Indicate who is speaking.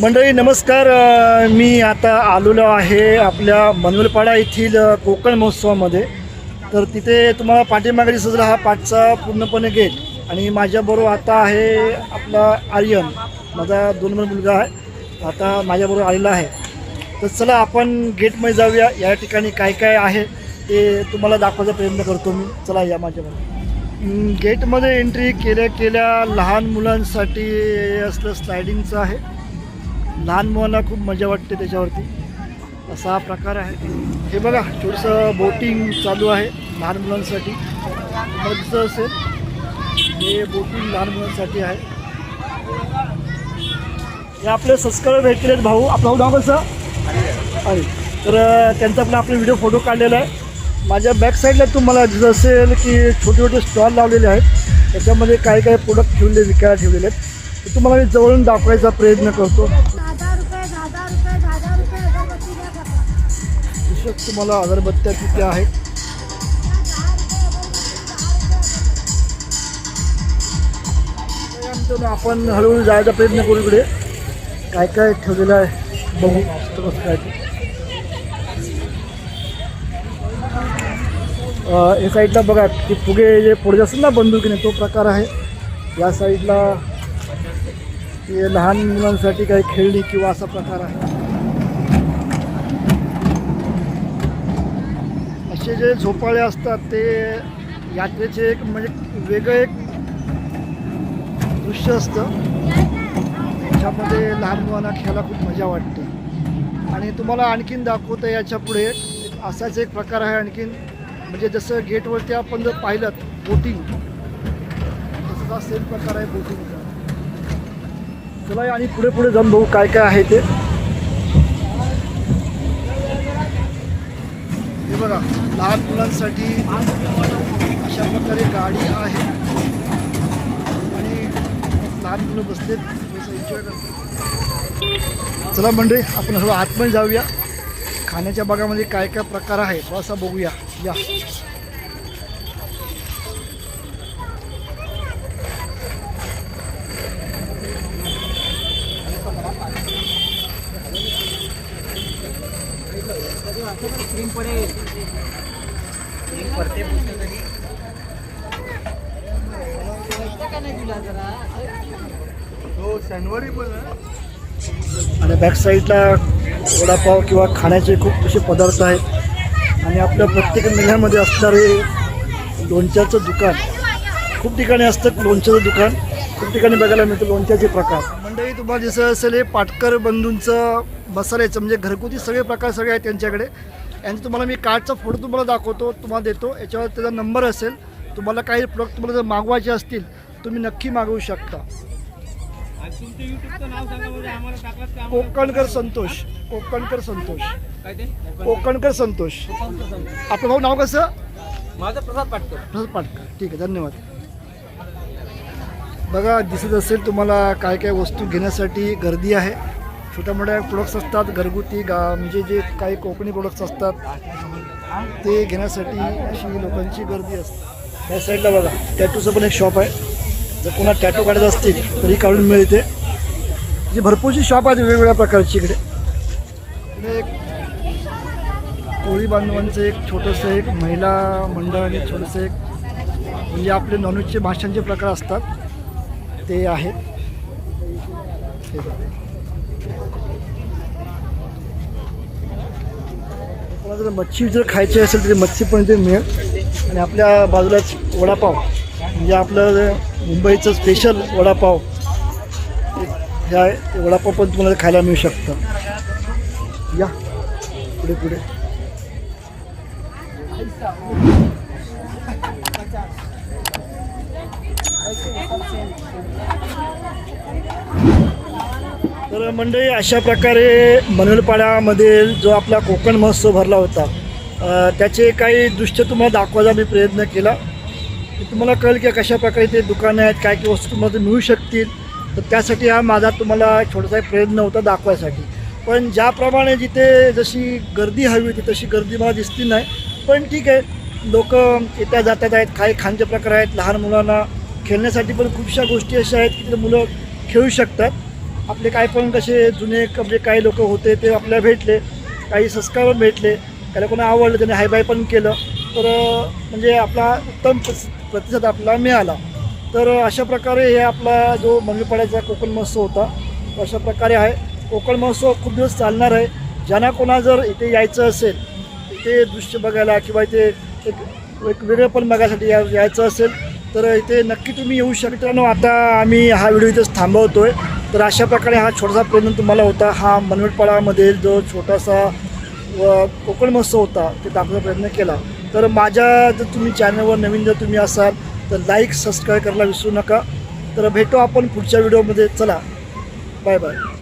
Speaker 1: मंडळी नमस्कार. मी आता आलेलो आहे आपल्या मनवलपाडा येथील कोकण महोत्सवामध्ये. तर तिथे तुम्हाला पाठीमागे दिसत हा पाठचा पूर्णपणे गेट आणि माझ्याबरोबर आता आहे आपला आर्यन. माझा दोन नंबर मुलगा आहे. आता माझ्याबरोबर आलेला आहे. तर चला आपण गेटमध्ये जाऊया. या ठिकाणी काय काय आहे ते तुम्हाला दाखवायचा प्रयत्न करतो मी. चला या माझ्याबरोबर गेटमध्ये एंट्री केल्या केल्या लहान मुलांसाठी असलं स्लायडिंगचं आहे. लहान मुलांना खूप मजा वाटते त्याच्यावरती. असा हा प्रकार आहे. हे बघा थोडंसं बोटिंग चालू आहे लहान मुलांसाठी. तुम्हाला दिसत असेल हे बोटिंग लहान मुलांसाठी आहे. हे आपले सबस्क्राईबर भेटलेले आहेत भाऊ. आपलं नाव कसं? अरे तर त्यांचा आपला आपला व्हिडिओ फोटो काढलेला आहे. माझ्या बॅक साईडला तुम्हाला दिसत असेल की छोटे छोटे स्टॉल लावलेले आहेत. त्याच्यामध्ये काही काही प्रोडक्ट ठेवले विकायला ठेवलेले आहेत. तुम्हाला मी जवळून दाखवायचा प्रयत्न करतो. तुम्हाला अगरबत्त्या तिथे आहेत. आपण हळूहळू जायचा प्रयत्न करू इकडे. काय काय ठेवलेलं आहे बघू. कसं काय ते. या साईडला बघा की फुगे जे पुढे असतात ना बंदुकीने तो प्रकार आहे. या साईडला ते लहान मुलांसाठी काही खेळणी किंवा असा प्रकार आहे. असे जे झोपाळे असतात ते यात्रेचे एक म्हणजे वेगळं एक दृश्य असतं. त्याच्यामध्ये लहान मुलांना खेळायला खूप मजा वाटते. आणि तुम्हाला आणखीन दाखवतं याच्यापुढे असाच एक प्रकार आहे आणखीन. म्हणजे जसं गेटवरती आपण जर पाहिलं बोटिंग. तसा सेम प्रकार आहे बोटिंगचा. चला आणि पुढे पुढे जाऊन बघू काय काय आहे ते. हे बघा लहान मुलांसाठी अशा प्रकारे गाडी आहे. आणि लहान मुलं बसलेत एन्जॉय करतात. चला मंडळी आपण सर्व आतमध्ये जाऊया. खाण्याच्या भागामध्ये काय काय प्रकार आहे थोडासा बघूया. या. आणि बॅक साईडला वडापाव किंवा खाण्याचे खूप असे पदार्थ आहेत. आणि आपल्या प्रत्येक मेळ्यामध्ये असणारे लोणच्याचं दुकान खूप ठिकाणी असतं लोणच्याचं दुकान खूप ठिकाणी बघायला मिळतं लोणच्याचे प्रकार. मंडळी तुम्हाला दिसत असेल हे पाटकर बंधूंचं मसाल्याचं म्हणजे घरगुती सगळे प्रकार सगळे आहेत त्यांच्याकडे. यांचं तुम्हाला मी कार्डचा फोटो तुम्हाला दाखवतो तुम्हाला देतो. याच्यावर त्याचा नंबर असेल तुम्हाला काही प्रोडक्ट तुम्हाला जर मागवायचे असतील तुम्ही नक्की मागवू शकता. कोकणकर संतोष. कोकणकर संतोष. कोकणकर संतोष. आपलं भाऊ नाव कसं?
Speaker 2: माझं प्रसाद पाटकर.
Speaker 1: प्रसाद पाटकर. ठीक आहे धन्यवाद. बघा दिसत असेल तुम्हाला काय काय वस्तू घेण्यासाठी गर्दी आहे. छोट्या मोठ्या प्रोडक्ट्स असतात घरगुती गा म्हणजे जे काही कोकणी प्रोडक्ट्स असतात ते घेण्यासाठी अशी लोकांची गर्दी असते. या साईडला बघा टॅटूचं पण एक शॉप आहे. जर कोणा टॅटू काढायचं असतील तरी काढून मिळते. जी भरपूरशी शॉप आहेत वेगवेगळ्या प्रकारची इकडे. इकडे एक कोळी बांधवांचं एक छोटंसं एक महिला मंडळ आणि छोटंसं एक म्हणजे आपले नॉनव्हेजचे माशांचे प्रकार असतात. ते आहेत तुम्हाला जर मच्छी जर खायची असेल तरी मच्छी पण ते मिळेल. आणि आपल्या बाजूलाच वडापाव. म्हणजे आपलं मुंबईचं स्पेशल वडापाव. हे आहे ते वडापाव पण तुम्हाला खायला मिळू शकतं. या. पुढे पुढे. तर मंडळी अशा प्रकारे मनलपाड्यामधील जो आपला कोकण महोत्सव भरला होता त्याचे काही दृश्य तुम्हाला दाखवायचा मी प्रयत्न केला. तुम्हाला कळेल की कशा प्रकारे ते दुकानं आहेत काय काय वस्तू तुम्हाला ते मिळू शकतील. तर त्यासाठी हा माझा तुम्हाला छोटासा एक प्रयत्न होता दाखवायसाठी. पण ज्याप्रमाणे जिथे जशी गर्दी हवी होती तशी गर्दी मला दिसली नाही. पण ठीक आहे लोक येत्या जातात आहेत काही खाण्याचे प्रकार आहेत लहान मुलांना खेळण्यासाठी पण खूपशा गोष्टी अशा आहेत की तिथे मुलं खेळू शकतात. आपले काय पण कसे जुने म्हणजे काही लोक होते ते आपल्याला भेटले काही सबस्क्रायबर भेटले काही लोकांना आवडलं त्यांनी हायबाय पण केलं. तर म्हणजे आपला उत्तम प्रतिसाद आपल्याला मिळाला. तर अशा प्रकारे हे आपला जो मंगळपाड्याचा कोकण महोत्सव होता अशा प्रकारे आहे. कोकण महोत्सव खूप दिवस चालणार आहे. ज्यांना कोणा जर इथे यायचं असेल इथे दृश्य बघायला किंवा इथे एक एक वेगळं पण बघायसाठी या यायचं असेल तर इथे नक्की तुम्ही येऊ शकता. मित्रांनो आता आम्ही हा व्हिडिओ इथेच थांबवतो आहे तर अशा प्रकारे हा छोटासा प्रयत्न तुम्हाला होता. हा मनवटपाडामधील जो छोटासा व कोकण महोत्सव होता ते दाखवण्याचा प्रयत्न केला. तर माझ्या जर तुम्ही चॅनलवर नवीन जर तुम्ही असाल तर लाईक सबस्क्राईब करायला विसरू नका. तर भेटू आपण पुढच्या व्हिडिओमध्ये. चला. Bye bye